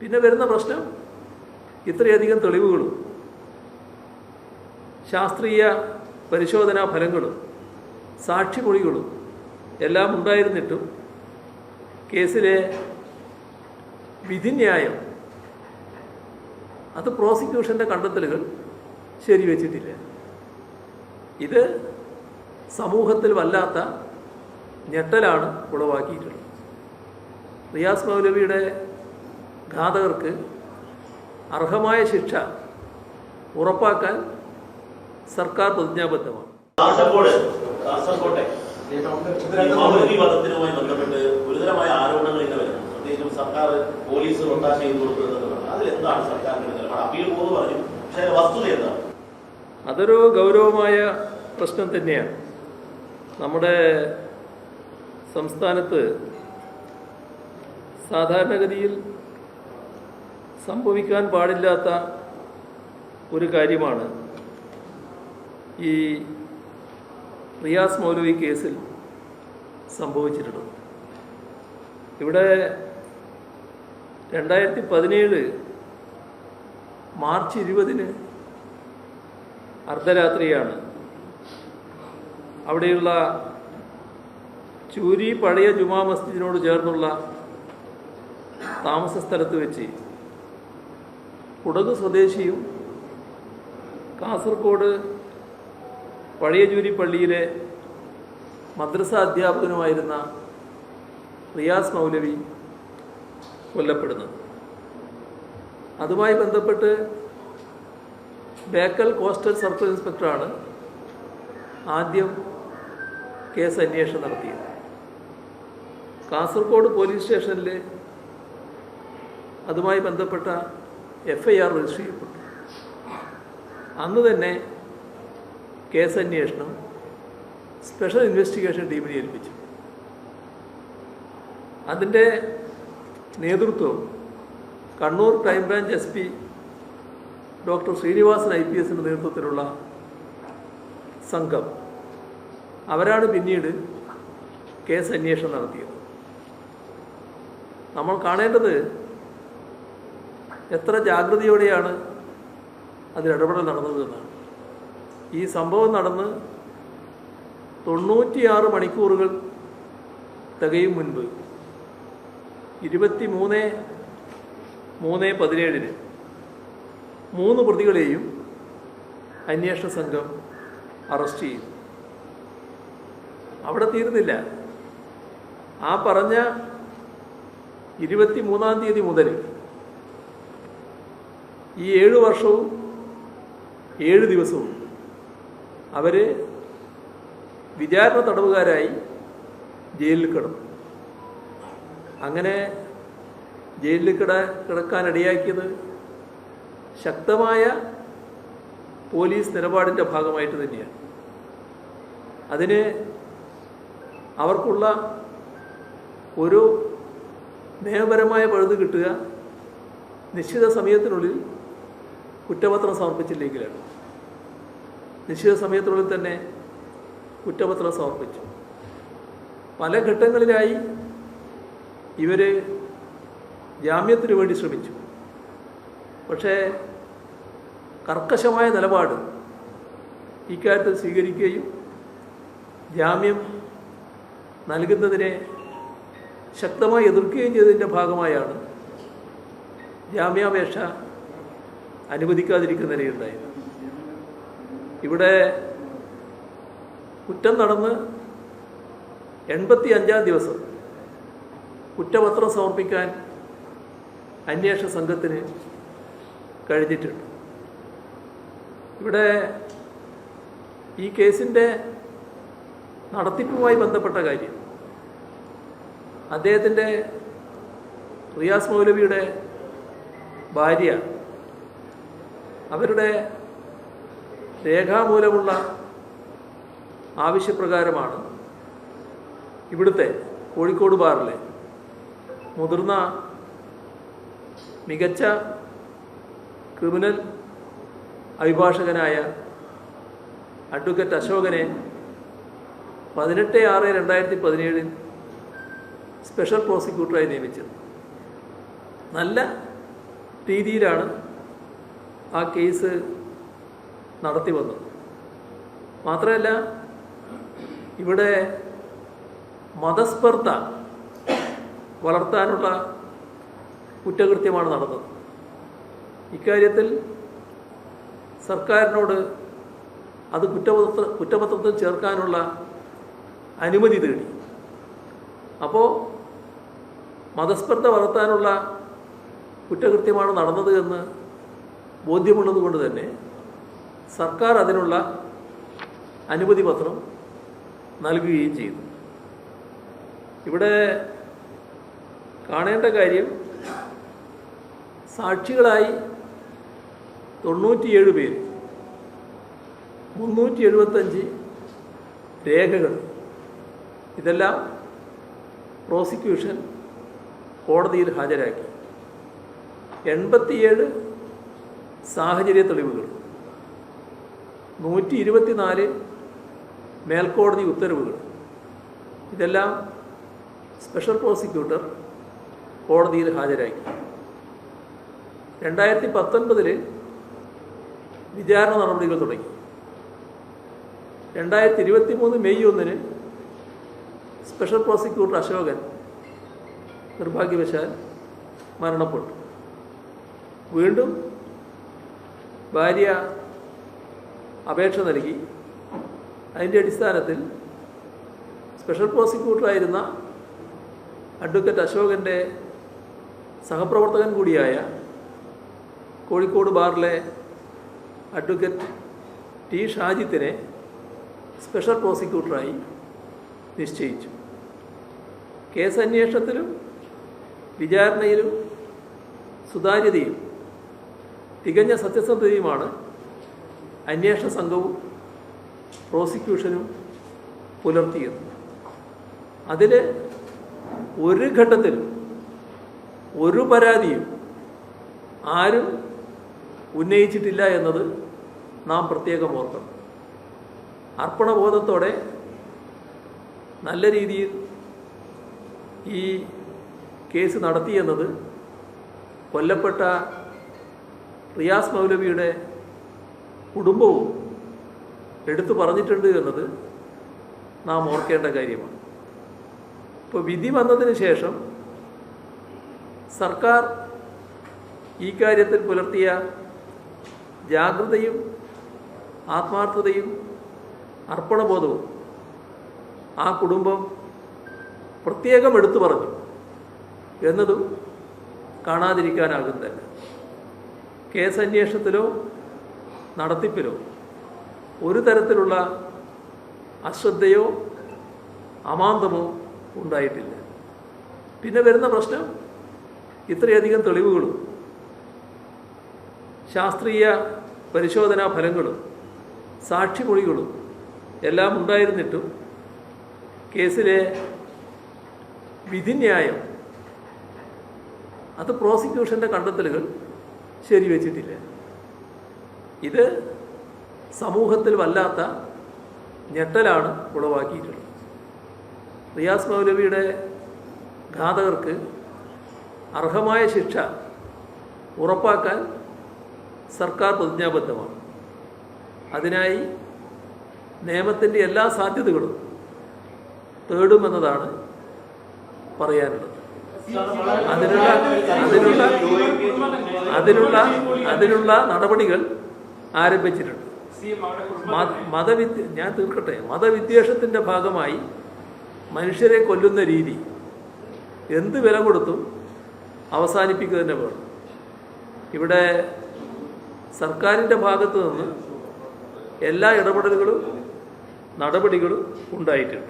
പിന്നെ വരുന്ന പ്രശ്നം ഇത്രയധികം തെളിവുകളും ശാസ്ത്രീയ പരിശോധനാ ഫലങ്ങളും സാക്ഷിമൊഴികളും എല്ലാം ഉണ്ടായിരുന്നിട്ടും കേസിലെ വിധിന്യായം അത് പ്രോസിക്യൂഷന്റെ കണ്ടെത്തലുകൾ ശരിവെച്ചിട്ടില്ല. ഇത് സമൂഹത്തിൽ വല്ലാത്ത ഞെട്ടലാണ് ഉളവാക്കിയിട്ടുള്ളത്. റിയാസ് മൗലവിയുടെ ഘാതകർക്ക് അർഹമായ ശിക്ഷ ഉറപ്പാക്കാൻ സർക്കാർ പ്രതിജ്ഞാബദ്ധമാണ്. കാസർഗോഡ് കാസർകോട്ടെ ഈ മൗലവി വധത്തിനുമായി ബന്ധപ്പെട്ട് ഗുരുതരമായ ആരോപണങ്ങൾ ഇങ്ങനെ വരുന്നു. പ്രത്യേകിച്ചും സർക്കാർ പോലീസ് ഒത്താശ ചെയ്ത് കൊടുക്കുന്നതെന്നാണ് അതിലെന്താണ് സർക്കാരിന്റെ നിലപാട്? അപ്പീൽ പോകുന്നു പറഞ്ഞു. പക്ഷേ അതിന്റെ വസ്തുത എന്താണ്? അതൊരു ഗൗരവമായ പ്രശ്നം തന്നെയാണ്. നമ്മുടെ സംസ്ഥാനത്ത് സാധാരണഗതിയിൽ സംഭവിക്കാൻ പാടില്ലാത്ത ഒരു കാര്യമാണ് ഈ റിയാസ് മൗലവി കേസിൽ സംഭവിച്ചിട്ടുള്ളത്. ഇവിടെ രണ്ടായിരത്തി പതിനേഴ് മാർച്ച് ഇരുപതിന് അർദ്ധരാത്രിയാണ്. അവിടെയുള്ള ചൂരി പഴയ ജുമാ മസ്ജിദിനോട് ചേർന്നുള്ള താമസ സ്ഥലത്ത് വെച്ച് കുടക് സ്വദേശിയും കാസർഗോഡ് പഴയജൂരി പള്ളിയിലെ മദ്രസ അധ്യാപകനുമായിരുന്ന റിയാസ് മൗലവി കൊല്ലപ്പെടുന്നത് അതുമായി ബന്ധപ്പെട്ട് ബേക്കൽ കോസ്റ്റൽ സർക്കിൾ ഇൻസ്പെക്ടറാണ് ആദ്യം കേസ് അന്വേഷണം നടത്തിയത്. കാസർഗോഡ് പോലീസ് സ്റ്റേഷനിൽ അതുമായി ബന്ധപ്പെട്ട എഫ് ഐ ആർ രജിസ്റ്റർ ചെയ്യപ്പെട്ടു. അന്ന് തന്നെ കേസ് അന്വേഷണം സ്പെഷ്യൽ ഇൻവെസ്റ്റിഗേഷൻ ടീമിനെ ഏൽപ്പിച്ചു. അതിന്റെ നേതൃത്വം Kannur crime branch S P doctor Srinivasan I P എസിന്റെ നേതൃത്വത്തിലുള്ള സംഘം അവരാണ് പിന്നീട് കേസ് അന്വേഷണം നടത്തിയത്. നമ്മൾ കാണേണ്ടത് എത്ര ജാഗ്രതയോടെയാണ് അതിൽ ഇടപെടൽ ഈ സംഭവം നടന്ന് തൊണ്ണൂറ്റിയാറ് മണിക്കൂറുകൾ തികയും മുൻപ്. ഇരുപത്തി മൂന്ന് മൂന്ന് പതിനേഴിന് മൂന്ന് പ്രതികളെയും അന്വേഷണ സംഘം അറസ്റ്റ് ചെയ്യും അവിടെ തീരുന്നില്ല. ആ പറഞ്ഞ ഇരുപത്തി മൂന്നാം തീയതി മുതൽ ഈ ഏഴ് വർഷവും ഏഴ് ദിവസവും അവർ വിചാരണ തടവുകാരായി ജയിലിൽ കിടന്നു. അങ്ങനെ ജയിലിൽ കിട കിടക്കാനിടയാക്കിയത് ശക്തമായ പോലീസ് നിലപാടിന്റെ ഭാഗമായിട്ട് തന്നെയാണ്. അതിന് അവർക്കുള്ള ഒരു നിയമപരമായ പഴുത് കിട്ടുക നിശ്ചിത സമയത്തിനുള്ളിൽ കുറ്റപത്രം സമർപ്പിച്ചില്ലെങ്കിലാണ്. നിശ്ചിത സമയത്തിനുള്ളിൽ തന്നെ കുറ്റപത്രം സമർപ്പിച്ചു. പല ഘട്ടങ്ങളിലായി ഇവർ ജാമ്യത്തിനു വേണ്ടി ശ്രമിച്ചു. പക്ഷേ കർക്കശമായ നിലപാട് ഇക്കാര്യത്തിൽ സ്വീകരിക്കുകയും ജാമ്യം നൽകുന്നതിനെ ശക്തമായി എതിർക്കുകയും ചെയ്തതിന്റെ ഭാഗമായാണ് ജാമ്യാപേക്ഷ അനുവദിക്കാതിരിക്കുന്ന നിലയുണ്ടായിരുന്നു ഇവിടെ കുറ്റം നടന്ന് എൺപത്തി അഞ്ചാം ദിവസം കുറ്റപത്രം സമർപ്പിക്കാൻ അന്വേഷണ സംഘത്തിന് കഴിഞ്ഞിട്ടുണ്ട്. ഇവിടെ ഈ കേസിന്റെ നടത്തിപ്പുമായി ബന്ധപ്പെട്ട കാര്യം. അദ്ദേഹത്തിന്റെ റിയാസ് മൗലവിയുടെ ഭാര്യ അവരുടെ രേഖാമൂലമുള്ള ആവശ്യപ്രകാരമാണ് ഇവിടുത്തെ കോഴിക്കോട് ബാറിലെ മുതിർന്ന മികച്ച ക്രിമിനൽ അഭിഭാഷകനായ അഡ്വക്കേറ്റ് അശോകനെ പതിനെട്ട് ആറ് രണ്ടായിരത്തി പതിനേഴിൽ സ്പെഷ്യൽ പ്രോസിക്യൂട്ടറായി നിയമിച്ചത്. നല്ല രീതിയിലാണ് ആ കേസ് നടത്തി വന്നത് മാത്രമല്ല ഇവിടെ മതസ്പർദ്ധ വളർത്താനുള്ള കുറ്റകൃത്യമാണ് നടന്നത്. ഇക്കാര്യത്തിൽ സർക്കാരിനോട് അത് കുറ്റപത്ര കുറ്റപത്രത്തിൽ ചേർക്കാനുള്ള അനുമതി തേടി. അപ്പോൾ മതസ്പർദ്ധ വളർത്താനുള്ള കുറ്റകൃത്യമാണ് നടന്നത് എന്ന് ബോധ്യമുള്ളത് കൊണ്ട് തന്നെ സർക്കാർ അതിനുള്ള അനുമതി പത്രം നൽകുകയും ചെയ്തു. ഇവിടെ കാണേണ്ട കാര്യം സാക്ഷികളായി തൊണ്ണൂറ്റിയേഴ് പേര് മുന്നൂറ്റി എഴുപത്തഞ്ച് രേഖകൾ ഇതെല്ലാം പ്രോസിക്യൂഷൻ കോടതിയിൽ ഹാജരാക്കി. എൺപത്തിയേഴ് സാഹചര്യ തെളിവുകൾ. നൂറ്റി ഇരുപത്തിനാല് മേൽക്കോടതി ഉത്തരവുകൾ. ഇതെല്ലാം സ്പെഷ്യൽ പ്രോസിക്യൂട്ടർ കോടതിയിൽ ഹാജരാക്കി രണ്ടായിരത്തി പത്തൊൻപതിൽ വിചാരണ നടപടികൾ തുടങ്ങി. രണ്ടായിരത്തി ഇരുപത്തി മൂന്ന് മെയ് ഒന്നിന് സ്പെഷ്യൽ പ്രോസിക്യൂട്ടർ അശോകൻ നിർഭാഗ്യവശാൽ മരണപ്പെട്ടു. വീണ്ടും ഭാര്യ അപേക്ഷ നൽകി. അതിന്റെ അടിസ്ഥാനത്തിൽ സ്പെഷ്യൽ പ്രോസിക്യൂട്ടറായിരുന്ന അഡ്വക്കേറ്റ് അശോകന്റെ സഹപ്രവർത്തകൻ കൂടിയായ കോഴിക്കോട് ബാറിലെ അഡ്വക്കേറ്റ് ടി ഷാജിത്തിനെ സ്പെഷ്യൽ പ്രോസിക്യൂട്ടറായി നിശ്ചയിച്ചു. കേസന്വേഷണത്തിലും വിചാരണയിലും സുതാര്യതയും തികഞ്ഞ സത്യസന്ധതയുമാണ് അന്വേഷണ സംഘവും പ്രോസിക്യൂഷനും പുലർത്തിയത്. അതിൽ ഒരു ഘട്ടത്തിൽ ഒരു പരാതിയും ആരും ഉന്നയിച്ചിട്ടില്ല എന്നത് നാം പ്രത്യേകം ഓർക്കണം. അർപ്പണബോധത്തോടെ നല്ല രീതിയിൽ ഈ കേസ് നടത്തിയെന്നത് കൊല്ലപ്പെട്ട റിയാസ് മൗലവിയുടെ കുടുംബവും എടുത്തു പറഞ്ഞിട്ടുണ്ട് എന്നത് നാം ഓർക്കേണ്ട കാര്യമാണ്. ഇപ്പോൾ വിധി വന്നതിന് ശേഷം സർക്കാർ ഈ കാര്യത്തിൽ പുലർത്തിയ ജാഗ്രതയും ആത്മാർത്ഥതയും അർപ്പണബോധവും ആ കുടുംബം പ്രത്യേകം എടുത്തു പറഞ്ഞു എന്നതും കാണാതിരിക്കാനാകുന്നില്ല കേസ് അന്വേഷണത്തിലോ നടത്തിപ്പിലോ ഒരു തരത്തിലുള്ള അശ്രദ്ധയോ അമാന്തമോ ഉണ്ടായിട്ടില്ല. പിന്നെ വരുന്ന പ്രശ്നം ഇത്രയധികം തെളിവുകളും ശാസ്ത്രീയ പരിശോധനാ ഫലങ്ങളും സാക്ഷിമൊഴികളും എല്ലാം ഉണ്ടായിരുന്നിട്ടും കേസിലെ വിധിന്യായം അത് പ്രോസിക്യൂഷന്റെ കണ്ടെത്തലുകൾ ശരിവെച്ചിട്ടില്ല ഇത് സമൂഹത്തിൽ വല്ലാത്ത ഞെട്ടലാണ് ഉളവാക്കിയിട്ടുള്ളത്. റിയാസ് മൗലവിയുടെ ഘാതകർക്ക് അർഹമായ ശിക്ഷ ഉറപ്പാക്കാൻ സർക്കാർ പ്രതിജ്ഞാബദ്ധമാണ്. അതിനായി നിയമത്തിന്റെ എല്ലാ സാധ്യതകളും തേടുമെന്നതാണ് പറയാനുള്ളത്. അതിനുള്ള അതിനുള്ള അതിനുള്ള അതിനുള്ള നടപടികൾ ആരംഭിച്ചിട്ടുണ്ട്. മതവിദ് ഞാൻ തീർക്കട്ടെ. മതവിദ്വേഷത്തിന്റെ ഭാഗമായി മനുഷ്യരെ കൊല്ലുന്ന രീതി എന്ത് വില കൊടുത്തും അവസാനിപ്പിക്കുക തന്നെ വേണം ഇവിടെ സർക്കാരിന്റെ ഭാഗത്തു നിന്ന് എല്ലാ ഇടപെടലുകളും നടപടികളും ഉണ്ടായിട്ടുണ്ട്.